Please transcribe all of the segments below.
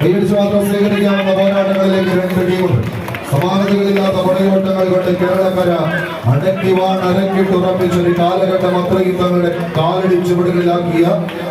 കൈയടിച്ച് മാത്രം സ്വീകരിക്കാവുന്ന പോരാട്ടങ്ങളിലേക്ക് രണ്ട് ടീമുണ്ട് സമാനതകളില്ലാത്ത പടയോട്ടങ്ങൾ കൊണ്ട് കേരളക്കര അടക്കിവാൺ അരക്കിട്ടുറപ്പിച്ച ഒരു കാലഘട്ടം അത്രയും തങ്ങളുടെ കാലടി ചുവടുകളിലാക്കിയ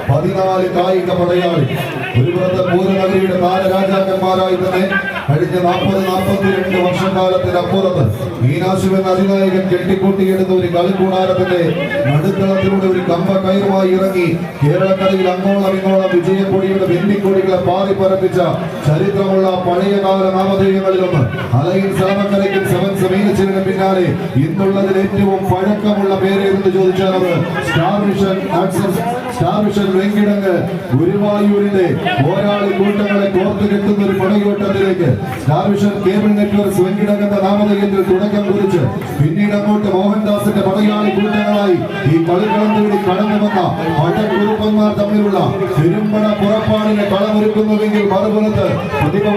പതിനാല് കായിക പടയാളി ഒരു പുറത്ത് പൂരനഗരിയുടെ രാജാക്കന്മാരായി തന്നെ കഴിഞ്ഞ നാൽപ്പത് നാൽപ്പത്തിരണ്ട് കാലത്തിന് അപ്പുറത്ത് മീനാശുവൻ അധിനായകൻ കെട്ടിക്കൂട്ടിയെടുത്ത ഒരു കളിക്കൂടാരത്തിന്റെ നടുത്തളത്തിലൂടെ ഒരു കമ്പ കയറുമായി ഇറങ്ങി കേരളക്കരയിൽ അങ്ങോളം ഇങ്ങോളം വിജയക്കൊടിയുടെ വെന്നിക്കൊടികളെ പാറി പരപ്പിച്ച ചരിത്രമുള്ള പഴയകാല നാമധേയങ്ങളിലൊന്ന് അലൈൻ സലമക്കരയ്ക്കും സെവൻ സമീപിച്ചതിന് പിന്നാലെ ഇന്നുള്ളതിൽ ഏറ്റവും പഴക്കമുള്ള പേര് എന്ന് ചോദിച്ചാൽ star mission access mission Venkitangu ഗുരുവായൂരിന്റെ പോരാളി കൂട്ടങ്ങളെ കോർത്തു കെട്ടുന്ന ഒരു പടയോട്ടത്തിലേക്ക് മിഷൻ കേബിൾ നെറ്റ്വർക്ക് വെങ്കിടങ്ങ് എന്ന നാമധേയത്തിൽ തുടക്കം കുറിച്ച്. പിന്നീട് അങ്ങോട്ട് മോഹൻദാസിന്റെ പടയാളി കൂട്ടങ്ങളായി ഈ കളിക്കളം തേടി കടന്നു വന്ന പടക്കുറുപ്പന്മാർ തമ്മിലുള്ള തിരുമ്പട പുറപ്പാടിനെ കളമൊരുക്കുന്നുവെങ്കിൽ മറുപുറത്ത് പ്രതിഭ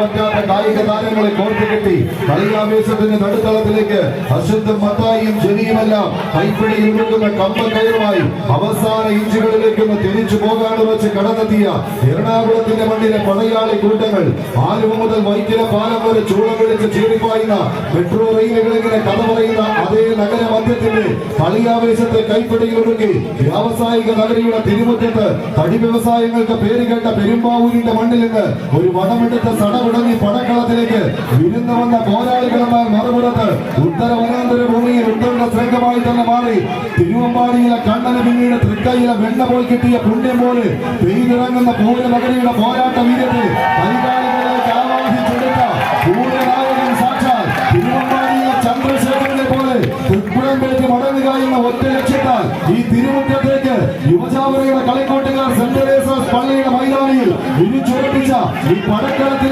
കായിക താരങ്ങളെ കോർത്തു കെട്ടി കളിയാവേശത്തിന്റെ നടുത്തളത്തിലേക്ക് അശുദ്ധം മത്തായിയും ജനിയുമെല്ലാം കൈപ്പിടിയിൽ നിൽക്കുന്ന കമ്പ കയറുമായി അവസാന ഇഞ്ചുകളിലേക്ക് തിരിച്ചു പോകാതെ വെച്ച് കടന്നെത്തിയ എറണാകുളത്തിന്റെ മണ്ണിലെ പടയാളി കൂട്ടങ്ങൾ ആലുവ മുതൽ വൈറ്റില പാലം വരെ ചൂളം വിളിച്ച് ചീറിപ്പായുന്ന മെട്രോ റെയിലുകളിങ്ങനെ കഥ പറയുന്ന അതേ നഗര മധ്യത്തിന്റെ കളിയാവേശത്തെ കൈപ്പിടിയിൽ ഒടുക്കി വ്യാവസായിക നഗരിയുടെ തിരുമുറ്റത്ത് തടി വ്യവസായങ്ങൾക്ക് പേര് കേട്ട പെരുമ്പാവൂരിന്റെ മണ്ണിൽ നിന്ന് ഒരു വടമെടുത്ത സടവിടങ്ങി പടക്കളത്തിലേക്ക് വിരുന്ന് വന്ന പോരാളികളുമായി മറുപുറത്ത് ഉത്തര വനാന്തര ഭൂമിയിൽ ഉത്തര ശ്രേഖമായി തന്നെ മാറി. തിരുവമ്പാടിയിലെ കണ്ണന് പിന്നീട് തൃക്കൈയിലെ വെണ്ണ പോൽ കിട്ടിയ പുണ്യം പോലെ പെയ്തിറങ്ങുന്ന പൂരനഗരിയുടെ പോരാട്ട വീര്യത്തെ കൈകാലികളിലേക്ക് ആവാഹിച്ചെടുത്ത പൂരനായകൻ ചന്ദ്രശേഖരനെ പോലെ തൃപ്പുറമ്പേക്ക് മടങ്ങുക എന്ന ഈ തിരുമുറ്റത്തേക്ക് യുവജാവരയുടെ കളിക്കോട്ടുകാർ സെന്റ് പള്ളിയുടെ മൈതാനിയിൽ വിരിച്ചുറപ്പിച്ച ഈ പടക്കളത്തിലേക്ക്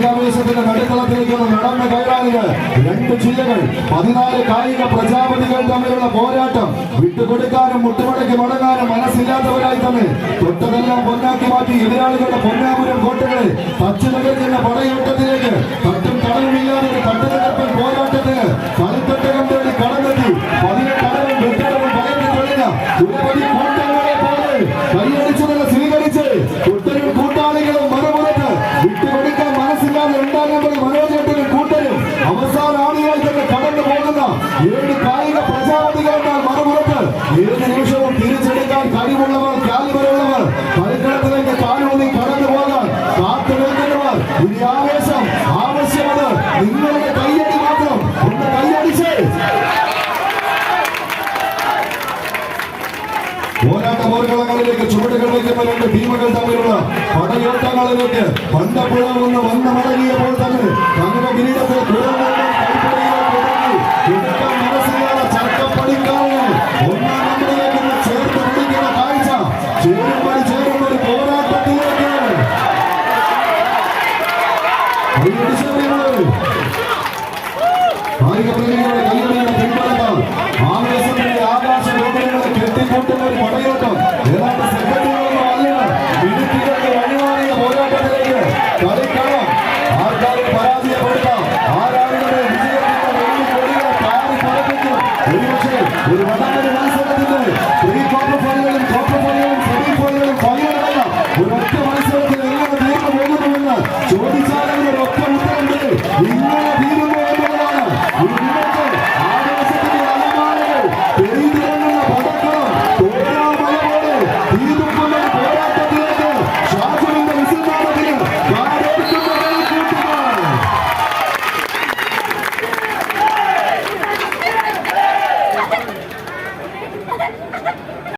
കായികാവേശത്തിന്റെ നടുത്തളത്തിലേക്ക് നടന്ന കയറാനിത് രണ്ട് ജില്ലകൾ പതിനാല് കായിക പ്രജാപതികൾ തമ്മിലുള്ള പോരാട്ടം വിട്ടുകൊടുക്കാനും മുട്ടുമടക്കി മടങ്ങാനും മനസ്സില്ലാത്തവരായി തന്നെ തൊട്ടതെല്ലാം പൊന്നാക്കി മാറ്റി എതിരാളികളുടെ പൊന്നാപുരം കോട്ടകളെ തച്ചു തകർക്കുന്ന പടയോട്ടത്തിലേക്ക് തട്ടും തടവുമില്ലാതെ തട്ടുതകർപ്പൻ പോരാട്ടത്തിന് കളിത്തട്ടകം തേടി കടന്നെത്തി. പതിനെട്ടടവും വെട്ടടവും ഭയന്ന് തെളിഞ്ഞ തിരുപ്പതി കൂട്ടങ്ങളെ പോലെ കൈയടിച്ചതിനെ മനസ്സില്ലാതെ രണ്ടാം നമ്പർ മനോജേട്ടനും കൂട്ടരും അവസാന ആളുകളായി തന്നെ കടന്നു പോകുന്ന ഏഴ് കായിക പ്രജാപതികളുടെ മറുപുറത്ത് ഏത് നിമിഷവും തിരിച്ചെടുക്കാൻ കഴിവുള്ളവർ കാലിബറുള്ളവർ കളിക്കളത്തിലേക്ക് കാലൂന്നി കടന്നു പോകാൻ കാത്തു നിൽക്കുന്നവർ ഇനി ആവേശം ആവശ്യമത് നിങ്ങളുടെ കൈയടി മാത്രം ഒന്ന് കൈയടിച്ച് പോരാട്ട പോർക്കളങ്ങളിലേക്ക് ചുവടുകൾ വയ്ക്കുന്ന രണ്ട് ടീമുകൾ തമ്മിലുള്ള പടയോട്ടങ്ങളിലേക്ക് പന്തപ്പുഴ ഒന്ന് വന്ന് മടങ്ങിയപ്പോൾ Dale,